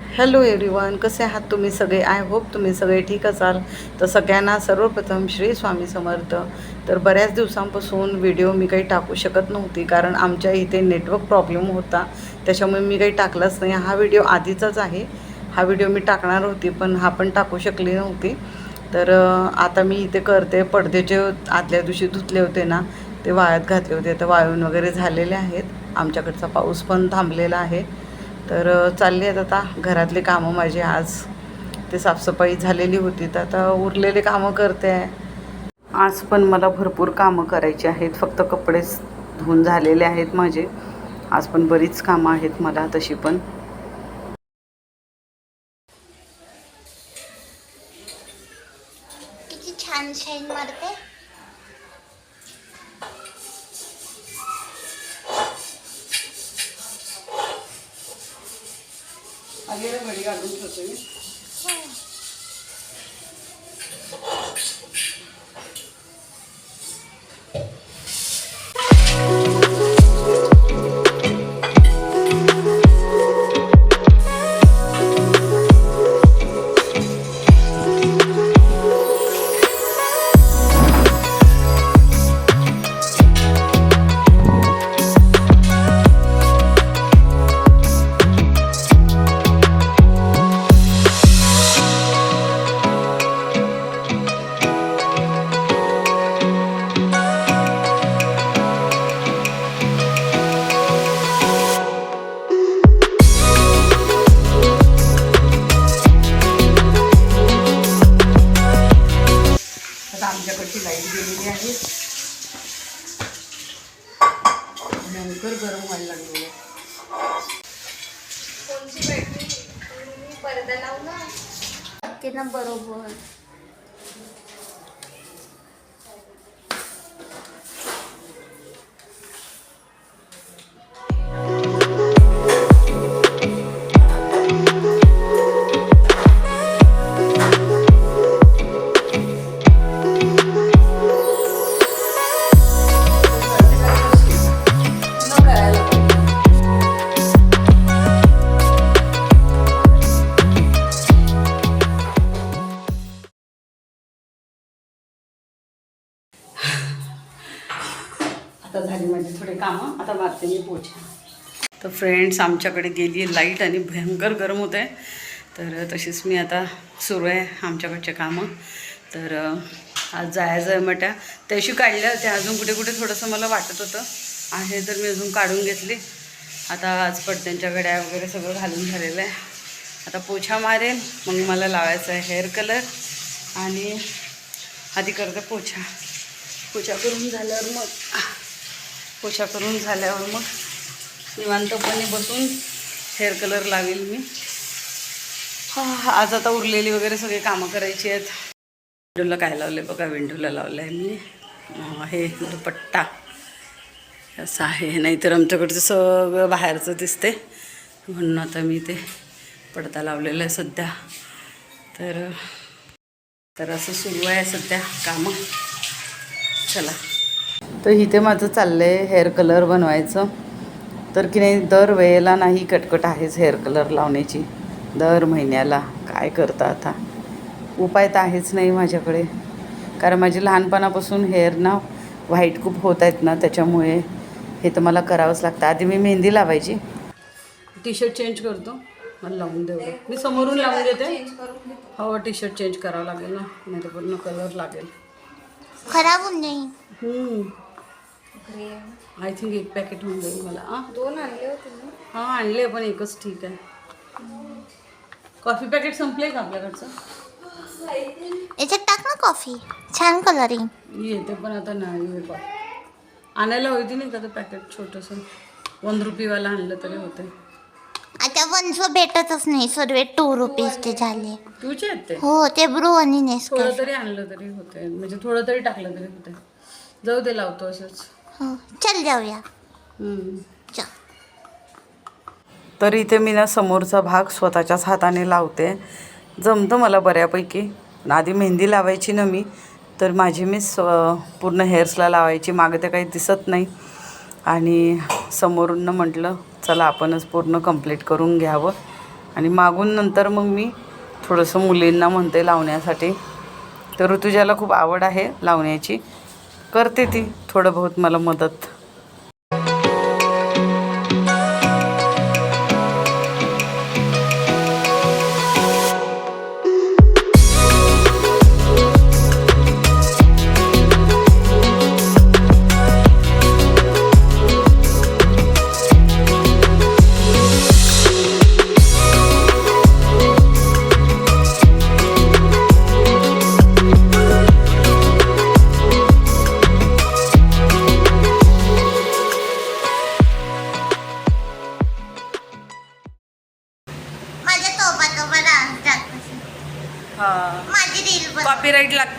Hello everyone कसे आहात तुम्ही सगळे? आय होप तुम्ही सगळे ठीक असाल तर सगळ्यांना सर्वप्रथम श्री स्वामी समर्थ. तर बऱ्याच दिवसांपासून व्हिडिओ मी काही टाकू शकत नव्हती कारण आमच्या इथे नेटवर्क प्रॉब्लेम होता. त्याच्यामुळे मी काही टाकलाच नाही. हा व्हिडिओ आधीचाच आहे. हा व्हिडिओ मी टाकणार होती पण हा पण टाकू शकली नव्हती. तर आता मी इथे करते. पडदे जे आदल्या दिवशी धुतले होते ना ते वाळत घातले होते. तर वाळून वगैरे झालेले आहेत. आमच्याकडचा पाऊस पण थांबलेला आहे. तर चालले चालली आहेत आता. घरातले कामं माझे आज ते साफसफाई झालेली होती. तर आता उरलेले कामं करते आहे. आज पण मला भरपूर कामं करायची आहेत. फक्त कपडेच धुवून झालेले आहेत माझे. आज पण बरीच कामं आहेत मला तशी पण. भयंकर गरम व्हायला लागलेलं आहे. ना बरोबर. कामं मी पोछा तर फ्रेंड्स आमच्याकडे गेली आहे लाइट आणि भयंकर गरम होत आहे. तर तशीच मी आता सुरू आहे आमच्याकडचे कामं. तर आज जायचं आहे म्हट्या त्याशी काढल्या त्या अजून कुठे कुठे थोडंसं मला वाटत होतं. आहे तर मी अजून काढून घेतली. आता आज पडद्यांच्या गड्या वगैरे सगळं घालून झालेलं आहे. आता पोछा मारेन. मग मला लावायचा आहे हेअर कलर आणि आधी करते पोछा. पोछा करून झाल्यावर मग पोछा करून झाल्यावर मग निवांतपणे बसून हेअर कलर लावेल मी. आज आता उरलेली वगैरे सगळे कामं करायची आहेत. विंडोला काय लावले बघा विंडोला लावलं आहे मी हे दुपट्टा. असं आहे नाहीतर आमच्याकडचं सगळं बाहेरचं दिसते म्हणून आता मी ते पडदा लावलेला आहे सध्या. तर तर असं सुरू आहे सध्या कामं. चला. तर इथे माझं चाललं आहे हेअर कलर बनवायचं. तर की नाही दर वेळेला नाही कटकट आहेच हेअर कलर लावण्याची. दर महिन्याला. काय करता आता? उपाय तर आहेच नाही माझ्याकडे. कारण माझी लहानपणापासून हेअर ना व्हाईट खूप होत आहेत ना त्याच्यामुळे हे तर मला करावंच लागतं. आधी मी मेहंदी लावायची. टी शर्ट चेंज करतो. मला लावून देऊ मी समोरून लावून देते. हो टी शर्ट चेंज करावं लागेल ना. नाही तर पूर्ण कलर लागेल. खराब होऊन जाईल. आय थिंक एक पॅकेट होऊन जाईल मला. दोन आणले होते हां आणले पण एकच ठीक आहे. कॉफी पॅकेट संपले का आपल्याकडचं? याच्यात टाक ना कॉफी. छान कलरिंग. येते पण आता नाही आहे बा आणायला होती नाही का ते पॅकेट छोटंसं? वन रुपीवाला आणलं तरी होते आता वनचं भेटतच नाही सर्व टू रुपीजचे झाले. तुझे आहेत ते? हो ते ब्रू आणि नेस्कर थोडं तरी आणलं तरी होते म्हणजे थोडं तरी टाकलं तरी होते जाऊ दे लावतो असंच. हो चल जाऊया. चल. तर इथे मी ना समोरचा भाग स्वतःच्याच हाताने लावते. जमतं मला बऱ्यापैकी. आधी मेहंदी लावायची ना मी तर माझी मिस अ, पूर्ण हेअर्सला लावायची मागं ते काही दिसत नाही. आणि समोरून म्हटलं चला आपणच पूर्ण कंप्लीट करून घ्यावं. आणि मागून नंतर मग मी थोडंसं मुलींना म्हणते लावण्यासाठी. तर ऋतुजाला खूप आवड आहे लावण्याची. करते ती थोडं बहुत मला मदत.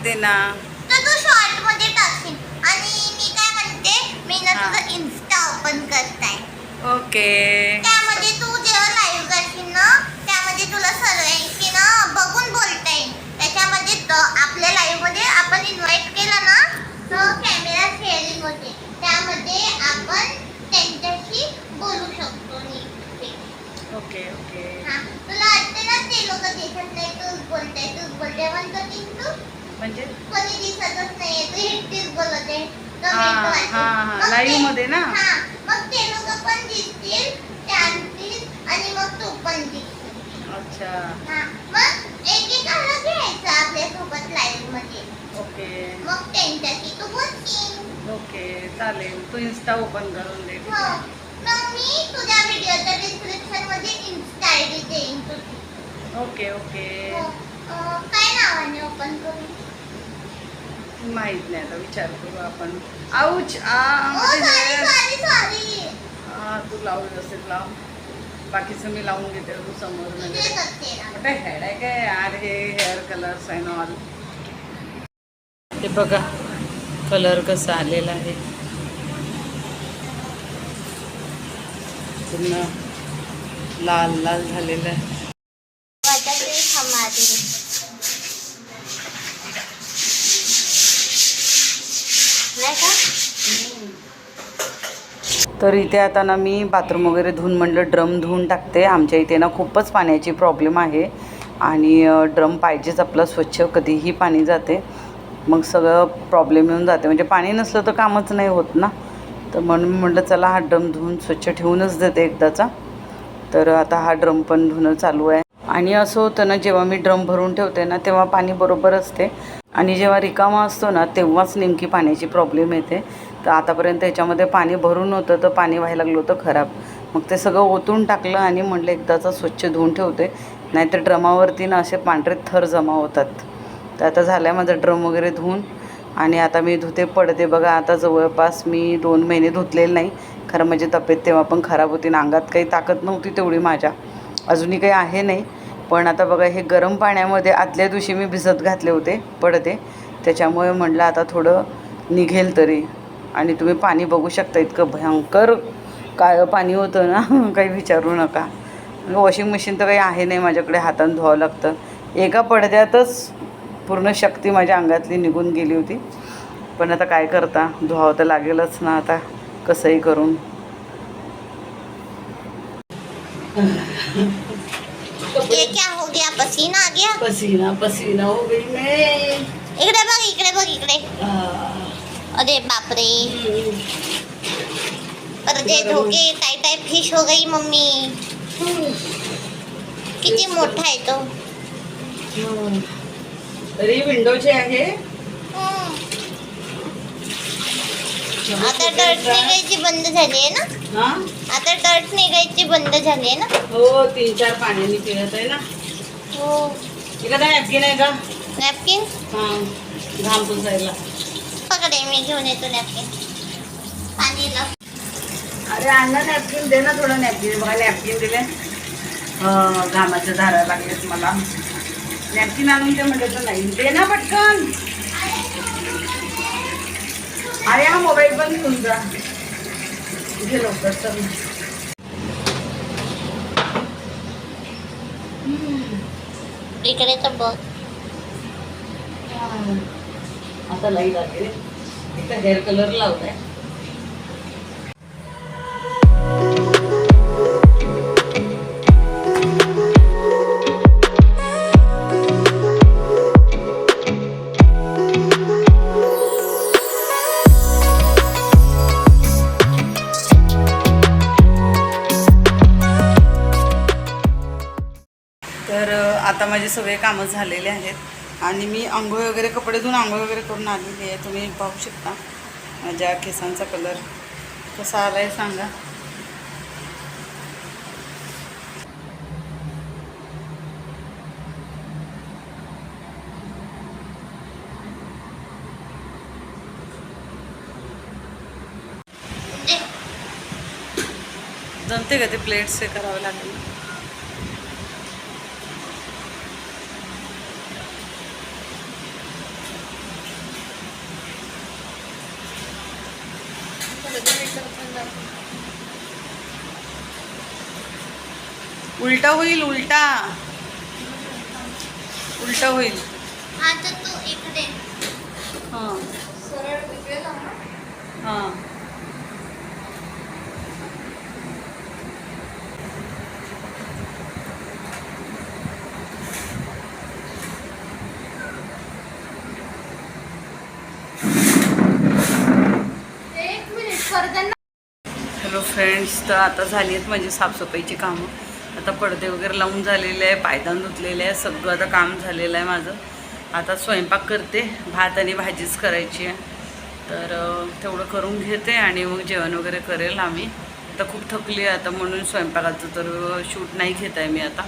लागते ना. तर तू शॉर्टमध्ये टाकशील आणि मी काय म्हणते मी ना हा. तुझं इन्स्टा ओपन करताय. ओके. त्यामध्ये तू जेव्हा लाईव्ह करशील ना त्यामध्ये तुला सर्वांशी ना बघून बोलता येईल. त्याच्यामध्ये त- आपल्या लाईव्हमध्ये आपण इन्व्हाइट केलं ना तर कॅमेरा शेअरिंग होते. त्यामध्ये आपण त्यांच्याशी बोलू शकतो नीट. Okay okay. हा. तुला वाटते ना ते लोक दिसत नाही तूच बोलते तूच बोलते म्हणतो तू म्हणजे? हा, हा, हा. Live मध्ये ना? मग ते लोक पण दिसतील आणि मग तू पण दिसतील अच्छा. घ्यायचं आपल्यासोबत लाईव्हमध्ये. ओके. मग त्यांच्याशी तू बोलशील. ओके चालेल. तू इन्स्टा ओपन करून दे. हो. मग मी तुझ्या व्हिडिओच्या डिस्क्रिप्शनमध्ये इन्स्टा आय डी देईन तुझी. Okay okay. हो. काय नावाने ओपन करू माहीत नाही आता विचार करू आपण. आऊच हा तू लावू व्यवस्थित लाव. बाकीचं मी लावून घेते तू समोर म्हणजे हेड आहे काय यार? हे हेअर कलर्स आहे ऑल हे बघा कलर कसा आलेला आहे. पूर्ण लाल लाल झालेलं आहे वाटते हमारी नाही का तर इथे आता ना मी बाथरूम वगैरे धुवून म्हणलं ड्रम धुवून टाकते. आमच्या इथे ना खूपच पाण्याची प्रॉब्लेम आहे. आणि ड्रम पाहिजेच आपला स्वच्छ कधीही पाणी जाते. मग सगळं प्रॉब्लेम येऊन जाते. म्हणजे पाणी नसलं तर कामच नाही होत ना. तर म्हणून म्हटलं चला हा ड्रम धुवून स्वच्छ ठेवूनच देते एकदाचा. तर आता हा ड्रम पण धुणं चालू आहे. आणि असं होतं ना जेव्हा मी ड्रम भरून ठेवते ना तेव्हा पाणी बरोबर असते. आणि जेव्हा रिकामा असतो ना तेव्हाच नेमकी पाण्याची प्रॉब्लेम येते. तर आतापर्यंत याच्यामध्ये पाणी भरून होतं तर पाणी व्हायला लागलं होतं खराब. मग ते सगळं ओतून टाकलं आणि म्हटलं एकदाचा स्वच्छ धुवून ठेवते. नाहीतर ड्रमावरती ना असे पांढरे थर जमा होतात. तर आता झालं आहे माझा ड्रम वगैरे धुवून. आणि आता मी धुते पडते. बघा आता जवळपास मी दोन महिने धुतलेले नाही. खरं माझी तब्येत तेव्हा पण खराब होती. ना अंगात काही ताकद नव्हती तेवढी माझ्या. अजूनही काही आहे नाही. पण आता बघा हे गरम पाण्यामध्ये आदल्या दिवशी मी भिजत घातले होते पडते. त्याच्यामुळे म्हटलं आता थोडं निघेल तरी. आणि तुम्ही पाणी बघू शकता इतकं भयंकर काळं पाणी होतं ना काही विचारू नका. वॉशिंग मशीन तर काही आहे नाही माझ्याकडे हातानं धुवावं लागतं. एका पडद्यातच पूर्ण शक्ती माझ्या अंगातली निघून गेली होती. पण आता काय करता? धुवावं तर लागेलच ना आता. कसंही करून. ये क्या हो गया? पसीना आ गया? पसीना पसीना हो गई मैं। इकडे बघ इकडे बघ इकडे. अरे बापरे. पर्दे धोके टाय टाय फिश हो गई मम्मी. किती मोठा आहे तो. तरी विंडोचे आहे. आता डर्ट निघायची बंद झाली आहे ना? आता डर्ट निघायची बंद झाली आहे ना? हो तीन चार पाण्याने पिळत आहे ना. हो. एखादा नॅपकिन आहे का? नॅपकिन हा घाम पुसायला पकडे मी घेऊन येतो नॅपकिन पाणी लाव अरे अण्णा नॅपकिन दे ना थोडं नॅपकिन बघा नॅपकिन दिले. घामाच्या धारा लागलेत मला. नॅपकिन आणून दे म्हटलं तर नाही. दे ना पटकन. अरे हा मोबाईल पण घेऊन जा. घे लवकर चल इकडे तर बघ. आता लाइट आले इथं हेअर कलर लावलाय. तर आता माझे सगळे कामं झालेले आहेत. आणि मी आंघोळ वगैरे कपडे धुवून आंघोळ वगैरे करून आलेली आहे. तुम्ही पाहू शकता माझ्या केसांचा कलर कसा आला आहे सांगा. जमते का ते प्लेट्स हे करावे लागेल? उलटा होईल उलटा. उलटा होईल. आता तू इकडे. हां सरळ तिकडे लाव ना. हां एक मिनिट फरदन हॅलो फ्रेंड्स तर आता झाली आहेत माझी साफसफाईची कामं. आता पडदे वगैरे लावून झालेले आहे पायदान धुतलेले आहे सगळं आता काम झालेलं आहे माझं. आता स्वयंपाक करते भात आणि भाजीच करायची आहे. तर तेवढं करून घेते आणि मग जेवण वगैरे करेल आम्ही. आता खूप थकली आहे आता म्हणून स्वयंपाकाचं तर शूट नाही घेत आहे मी आता.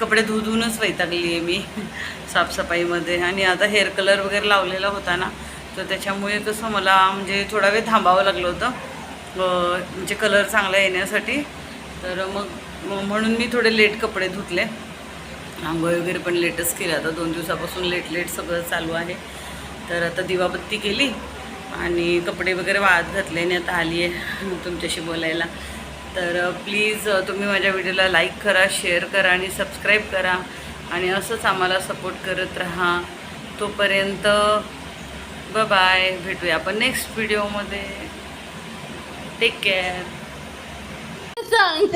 कपडे धु वैतागली आहे मी साफसफाईमध्ये. आणि आता हेअर कलर वगैरे लावलेला होता ना तर त्याच्यामुळे कसं मला म्हणजे थोडा वेळ थांबावं लागलं होतं. म्हणजे कलर चांगला येण्यासाठी. तर मग म्हणून मी थोडे लेट कपडे धुतले. आंघोळ वगैरे पण लेटच केले. आता दोन दिवसापासून लेट लेट सगळं चालू आहे. तर आता दिवाबत्ती केली आणि कपडे वगैरे वाळत घातले आणि आता आली आहे तुमच्याशी बोलायला. तर प्लीज तुम्ही माझ्या व्हिडिओला लाईक करा शेअर करा आणि सबस्क्राईब करा. आणि असंच आम्हाला सपोर्ट करत राहा. तोपर्यंत ब बाय. भेटूया आपण नेक्स्ट व्हिडिओमध्ये. टेक केअर सांग